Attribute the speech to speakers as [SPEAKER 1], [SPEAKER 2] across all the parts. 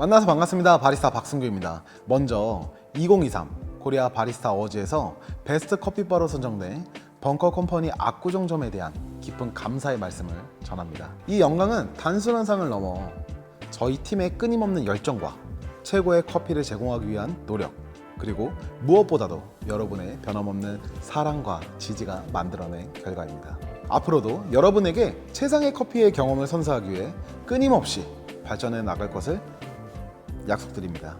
[SPEAKER 1] 만나서 반갑습니다. 바리스타 박승규입니다. 먼저 2023 코리아 바리스타 어워즈에서 베스트 커피바로 선정된 벙커 컴퍼니 압구정점에 대한 깊은 감사의 말씀을 전합니다. 이 영광은 단순한 상을 넘어 저희 팀의 끊임없는 열정과 최고의 커피를 제공하기 위한 노력 그리고 무엇보다도 여러분의 변함없는 사랑과 지지가 만들어낸 결과입니다. 앞으로도 여러분에게 최상의 커피의 경험을 선사하기 위해 끊임없이 발전해 나갈 것을 약속드립니다.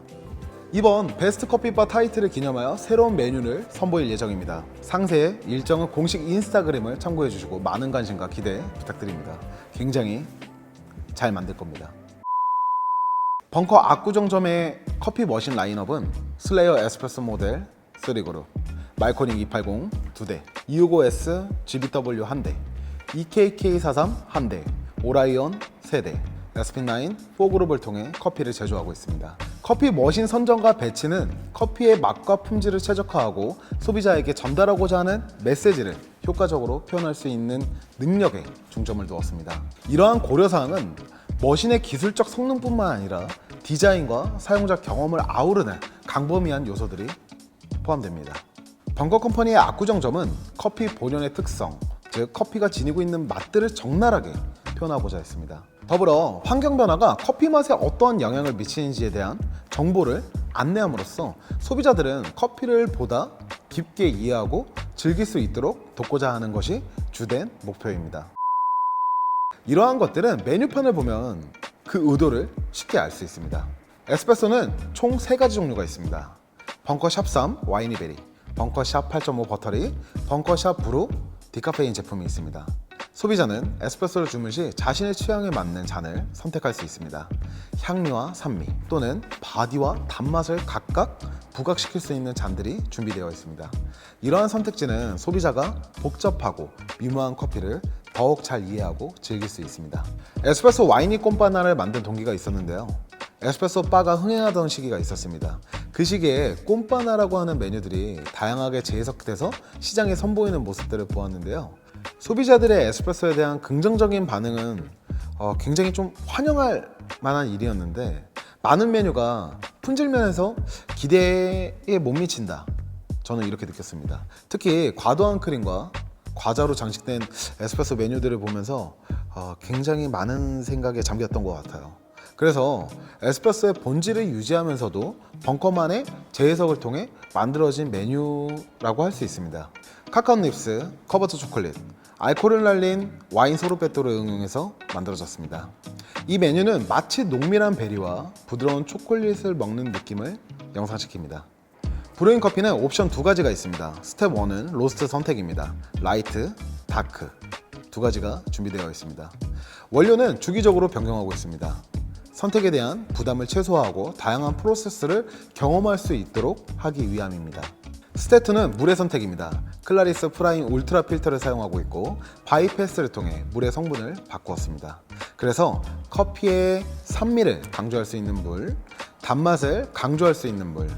[SPEAKER 1] 이번 베스트 커피바 타이틀을 기념하여 새로운 메뉴를 선보일 예정입니다. 상세의 일정은 공식 인스타그램을 참고해 주시고 많은 관심과 기대 부탁드립니다. 굉장히 잘 만들 겁니다. 벙커 압구정점의 커피 머신 라인업은 슬레이어 에스프레소 모델 3그룹, 말코닉 280 2대, 265S GBW 1대, EKK43 1대, 오라이온 3대, 에스핀9 4그룹을 통해 커피를 제조하고 있습니다. 커피 머신 선정과 배치는 커피의 맛과 품질을 최적화하고 소비자에게 전달하고자 하는 메시지를 효과적으로 표현할 수 있는 능력에 중점을 두었습니다. 이러한 고려사항은 머신의 기술적 성능뿐만 아니라 디자인과 사용자 경험을 아우르는 강범위한 요소들이 포함됩니다. 벙커 컴퍼니의 압구정점은 커피 본연의 특성, 즉 커피가 지니고 있는 맛들을 적나라하게 표현하고자 했습니다. 더불어 환경 변화가 커피 맛에 어떠한 영향을 미치는지에 대한 정보를 안내함으로써 소비자들은 커피를 보다 깊게 이해하고 즐길 수 있도록 돕고자 하는 것이 주된 목표입니다. 이러한 것들은 메뉴판을 보면 그 의도를 쉽게 알 수 있습니다. 에스프레소는 총 3가지 종류가 있습니다. 벙커샵 3 와이니베리, 벙커샵 8.5 버터리, 벙커샵 브루 디카페인 제품이 있습니다. 소비자는 에스프레소를 주문 시 자신의 취향에 맞는 잔을 선택할 수 있습니다. 향미와 산미 또는 바디와 단맛을 각각 부각시킬 수 있는 잔들이 준비되어 있습니다. 이러한 선택지는 소비자가 복잡하고 미묘한 커피를 더욱 잘 이해하고 즐길 수 있습니다. 에스프레소 와이니 꼼바나를 만든 동기가 있었는데요. 에스프레소 바가 흥행하던 시기가 있었습니다. 그 시기에 꼼바나라고 하는 메뉴들이 다양하게 재해석돼서 시장에 선보이는 모습들을 보았는데요. 소비자들의 에스프레소에 대한 긍정적인 반응은 어, 굉장히 좀 환영할 만한 일이었는데 많은 메뉴가 품질면에서 기대에 못 미친다. 저는 이렇게 느꼈습니다. 특히 과도한 크림과 과자로 장식된 에스프레소 메뉴들을 보면서 어, 굉장히 많은 생각에 잠겼던 것 같아요. 그래서 에스프레소의 본질을 유지하면서도 벙커만의 재해석을 통해 만들어진 메뉴라고 할 수 있습니다. 카카오 닙스, 커버트 초콜릿, 알코올을 날린 와인 소르베토를 응용해서 만들어졌습니다. 이 메뉴는 마치 농밀한 베리와 부드러운 초콜릿을 먹는 느낌을 영상시킵니다. 브루잉 커피는 옵션 두 가지가 있습니다. 스텝 1은 로스트 선택입니다. 라이트, 다크 두 가지가 준비되어 있습니다. 원료는 주기적으로 변경하고 있습니다. 선택에 대한 부담을 최소화하고 다양한 프로세스를 경험할 수 있도록 하기 위함입니다. 스테트는 물의 선택입니다. 클라리스 프라임 울트라 필터를 사용하고 있고 바이패스를 통해 물의 성분을 바꾸었습니다. 그래서 커피의 산미를 강조할 수 있는 물, 단맛을 강조할 수 있는 물,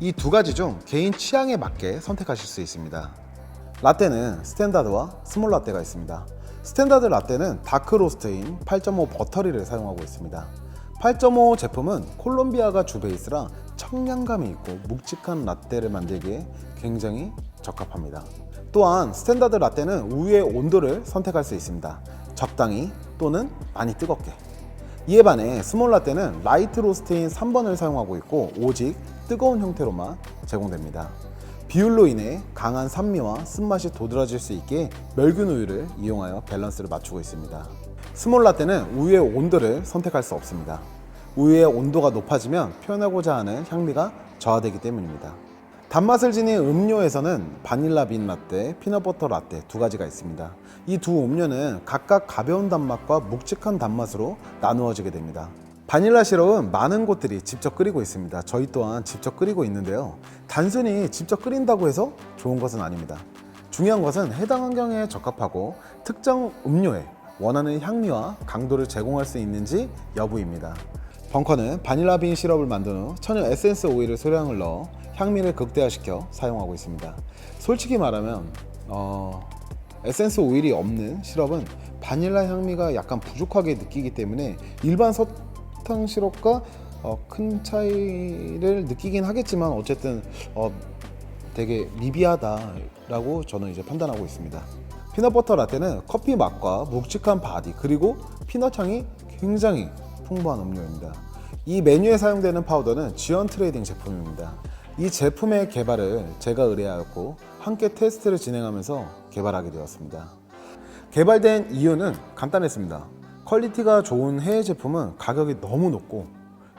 [SPEAKER 1] 이 두 가지 중 개인 취향에 맞게 선택하실 수 있습니다. 라떼는 스탠다드와 스몰 라떼가 있습니다. 스탠다드 라떼는 다크 로스트인 8.5 버터리를 사용하고 있습니다. 8.5 제품은 콜롬비아가 주 베이스라 청량감이 있고 묵직한 라떼를 만들기에 굉장히 적합합니다. 또한 스탠다드 라떼는 우유의 온도를 선택할 수 있습니다. 적당히 또는 많이 뜨겁게. 이에 반해 스몰 라떼는 라이트 로스트인 3번을 사용하고 있고 오직 뜨거운 형태로만 제공됩니다. 비율로 인해 강한 산미와 쓴맛이 도드라질 수 있게 멸균 우유를 이용하여 밸런스를 맞추고 있습니다. 스몰 라떼는 우유의 온도를 선택할 수 없습니다. 우유의 온도가 높아지면 표현하고자 하는 향미가 저하되기 때문입니다. 단맛을 지닌 음료에서는 바닐라 빈 라떼, 피넛버터 라떼 두 가지가 있습니다. 이 두 음료는 각각 가벼운 단맛과 묵직한 단맛으로 나누어지게 됩니다. 바닐라 시럽은 많은 곳들이 직접 끓이고 있습니다. 저희 또한 직접 끓이고 있는데요. 단순히 직접 끓인다고 해서 좋은 것은 아닙니다. 중요한 것은 해당 환경에 적합하고 특정 음료에 원하는 향미와 강도를 제공할 수 있는지 여부입니다. 벙커는 바닐라 빈 시럽을 만든 후 천연 에센스 오일을 소량을 넣어 향미를 극대화시켜 사용하고 있습니다. 솔직히 말하면 어, 에센스 오일이 없는 시럽은 바닐라 향미가 약간 부족하게 느끼기 때문에 일반 설탕 시럽과 어, 큰 차이를 느끼긴 하겠지만 어쨌든 어, 되게 미비하다라고 저는 이제 판단하고 있습니다. 피넛버터 라떼는 커피 맛과 묵직한 바디 그리고 피넛 향이 굉장히 풍부한 음료입니다. 이 메뉴에 사용되는 파우더는 지원 트레이딩 제품입니다. 이 제품의 개발을 제가 의뢰하였고 함께 테스트를 진행하면서 개발하게 되었습니다. 개발된 이유는 간단했습니다. 퀄리티가 좋은 해외 제품은 가격이 너무 높고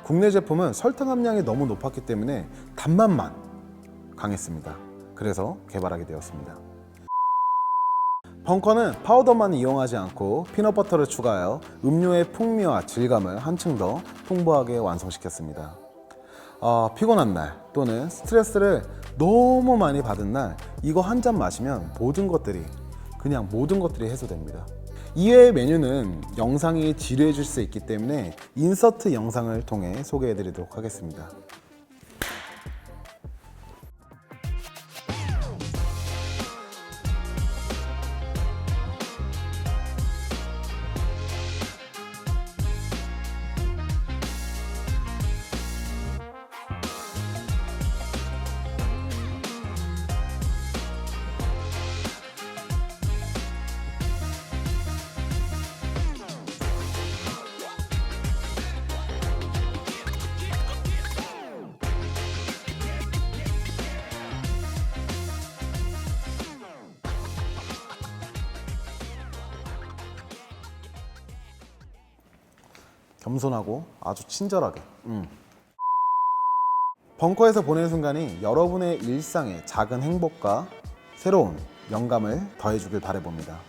[SPEAKER 1] 국내 제품은 설탕 함량이 너무 높았기 때문에 단맛만 강했습니다. 그래서 개발하게 되었습니다. 벙커는 파우더만 이용하지 않고 피넛버터를 추가하여 음료의 풍미와 질감을 한층 더 풍부하게 완성시켰습니다. 어, 피곤한 날 또는 스트레스를 너무 많이 받은 날 이거 한 잔 마시면 모든 것들이 그냥 모든 것들이 해소됩니다. 이외의 메뉴는 영상이 지루해질 수 있기 때문에 인서트 영상을 통해 소개해 드리도록 하겠습니다. 겸손하고 아주 친절하게. 음. 벙커에서 보내는 순간이 여러분의 일상에 작은 행복과 새로운 영감을 더해주길 바라봅니다.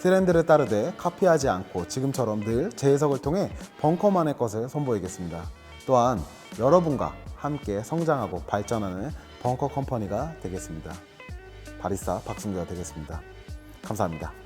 [SPEAKER 1] 트렌드를 따르되 카피하지 않고 지금처럼 늘 재해석을 통해 벙커만의 것을 선보이겠습니다. 또한 여러분과 함께 성장하고 발전하는 벙커 컴퍼니가 되겠습니다. 바리스타 박승규가 되겠습니다. 감사합니다.